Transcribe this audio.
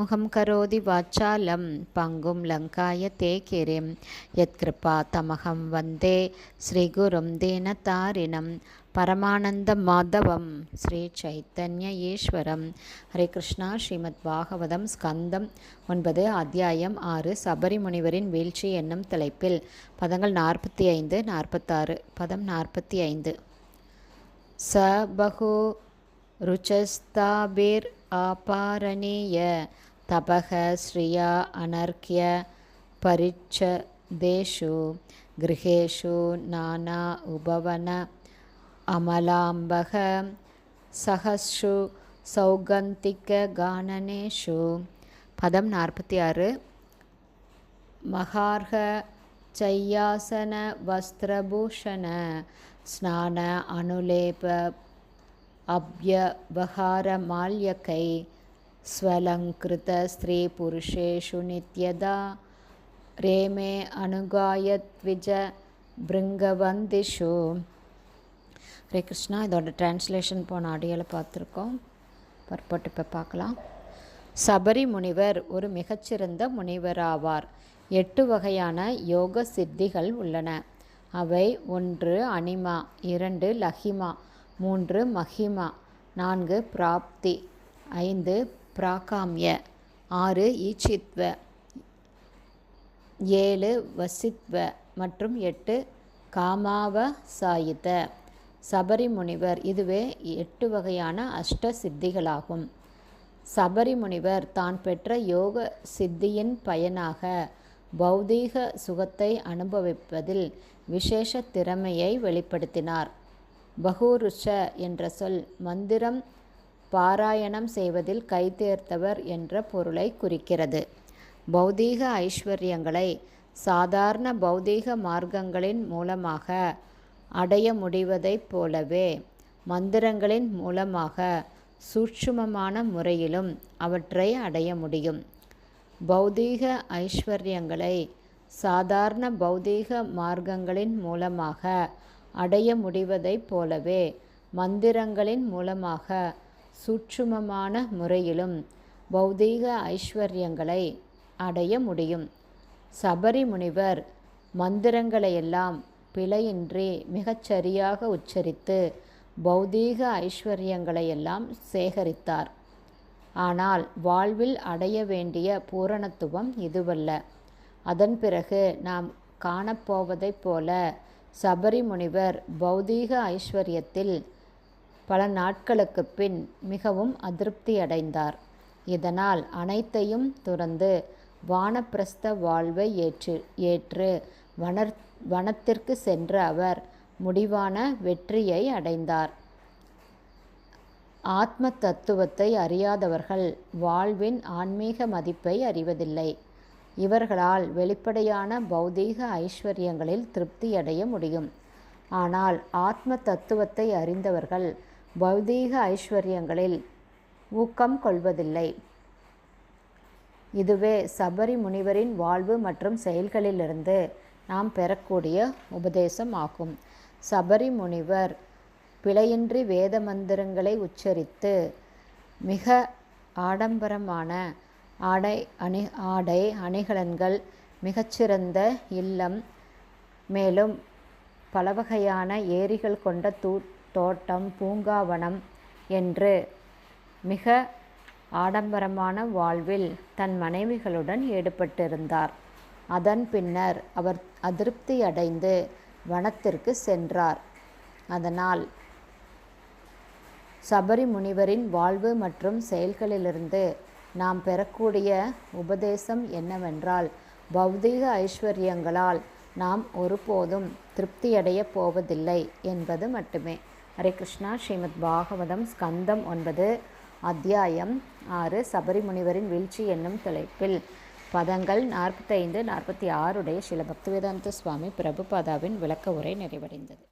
முகம் கரோதி வாச்சாலம் பங்கும் லங்காய தே கிரிம் யத்கிருபா தமகம் வந்தே ஸ்ரீகுரும் தீனதாரிணம் பரமானந்த மாதவம் ஸ்ரீ சைத்தன்ய ஈஸ்வரம். ஹரே கிருஷ்ணா ஸ்ரீமத் பாகவதம் ஸ்கந்தம் ஒன்பது அத்தியாயம் ஆறு சபரி முனிவரின் வீழ்ச்சி என்னும் தலைப்பில். பதங்கள் நாற்பத்தி ஐந்து நாற்பத்தாறு பதம் நாற்பத்தி ஐந்து ச பகு ருச்சஸ்தாபிர் ஆபாரணீய தபக ஸ்ரியா அனர்க்ய பரிச்சதேஷு கிரகேஷு நானா உபவன அமலாம்பக சஹஸ்ரு சௌகந்திக கானனேஷு பதம் நாற்பத்தி ஆறு மகார்க சையாசன வஸ்திரபூஷண ஸ்நான அனுலேப अव्यवहारमाल्यकै स्वलङ्कृतस्त्रीपुरुषेषु नित्यदा रेमे अनुगायद्विज பிருங்கவந்திஷு ஹரே கிருஷ்ணா இதோட டிரான்ஸ்லேஷன் போன ஆடியோவில் பார்த்துருக்கோம் பற்பட்டு இப்போ பார்க்கலாம் சபரி முனிவர் ஒரு மிகச்சிறந்த முனிவராவார் எட்டு வகையான யோக சித்திகள் உள்ளன அவை ஒன்று அனிமா இரண்டு லஹிமா மூன்று மஹிமா நான்கு பிராப்தி ஐந்து பிராகாமிய ஆறு ஈச்சித்வ ஏழு வசித்வ மற்றும் எட்டு காமாவ சாயித சபரி முனிவர் இதுவே எட்டு வகையான அஷ்ட சித்திகளாகும் சபரி முனிவர் தான் பெற்ற யோக சித்தியின் பயனாக பௌதீக சுகத்தை அனுபவிப்பதில் விசேஷ திறமையை வெளிப்படுத்தினார். பகூருஷ என்ற சொல் மந்திரம் பாராயணம் செய்வதில் கைதேர்த்தவர் என்ற பொருளை குறிக்கிறது. பௌதீக ஐஸ்வர்யங்களை சாதாரண பௌதீக மார்க்கங்களின் மூலமாக அடைய முடிவதைப் போலவே மந்திரங்களின் மூலமாக சூட்சுமமான முறையிலும் அவற்றை அடைய முடியும். பௌதீக ஐஸ்வர்யங்களை சாதாரண பௌதீக மார்க்கங்களின் மூலமாக அடைய முடிவதைப் போலவே மந்திரங்களின் மூலமாக சூட்சுமமான முறையிலும் பௌதீக ஐஸ்வர்யங்களை அடைய முடியும். சபரி முனிவர் மந்திரங்களையெல்லாம் பிழையின்றி மிகச்சரியாக உச்சரித்து பௌதீக ஐஸ்வர்யங்களையெல்லாம் சேகரித்தார். ஆனால் வாழ்வில் அடைய வேண்டிய பூரணத்துவம் இதுவல்ல. அதன் பிறகு நாம் காணப்போவதைப் போல சபரி முனிவர் பௌதீக ஐஸ்வர்யத்தில் பல நாட்களுக்கு பின் மிகவும் அதிருப்தி அடைந்தார் இதனால் அனைத்தையும் துறந்து வானப்பிரஸ்த வாழ்வை ஏற்று ஏற்று வனர் வனத்திற்கு சென்ற அவர் முடிவான வெற்றியை அடைந்தார். ஆத்ம தத்துவத்தை அறியாதவர்கள் வாழ்வின் ஆன்மீக மதிப்பை அறிவதில்லை. இவர்களால் வெளிப்படையான பௌதீக ஐஸ்வர்யங்களில் திருப்தியடைய முடியும். ஆனால் ஆத்ம தத்துவத்தை அறிந்தவர்கள் பௌதீக ஐஸ்வர்யங்களில் ஊக்கம் கொள்வதில்லை. இதுவே சபரி முனிவரின் வாழ்வு மற்றும் செயல்களிலிருந்து நாம் பெறக்கூடிய உபதேசம் ஆகும். சபரி முனிவர் பிழையின்றி வேத மந்திரங்களை உச்சரித்து மிக ஆடம்பரமான ஆடை அணி ஆடை அணிகலன்கள் மிகச்சிறந்த இல்லம் மேலும் பல வகையான ஏரிகள் கொண்ட தூ தோட்டம் பூங்காவனம் என்று மிக ஆடம்பரமான வாழ்வில் தன் மனைவிகளுடன் ஈடுபட்டிருந்தார். அதன் பின்னர் அவர் அதிருப்தி அடைந்து வனத்திற்கு சென்றார். அதனால் சபரி முனிவரின் வாழ்வு மற்றும் செயல்களிலிருந்து நாம் பெறக்கூடிய உபதேசம் என்னவென்றால் பௌதீக ஐஸ்வர்யங்களால் நாம் ஒருபோதும் திருப்தியடைய போவதில்லை என்பது மட்டுமே. ஹரே கிருஷ்ணா. ஸ்ரீமத் பாகவதம் ஸ்கந்தம் ஒன்பது அத்தியாயம் ஆறு சபரிமுனிவரின் வீழ்ச்சி என்னும் தலைப்பில். பதங்கள் நாற்பத்தைந்து நாற்பத்தி ஆறுடைய சில பக்திவேதாந்த சுவாமி பிரபுபாதாவின் விளக்க உரை நிறைவடைந்தது.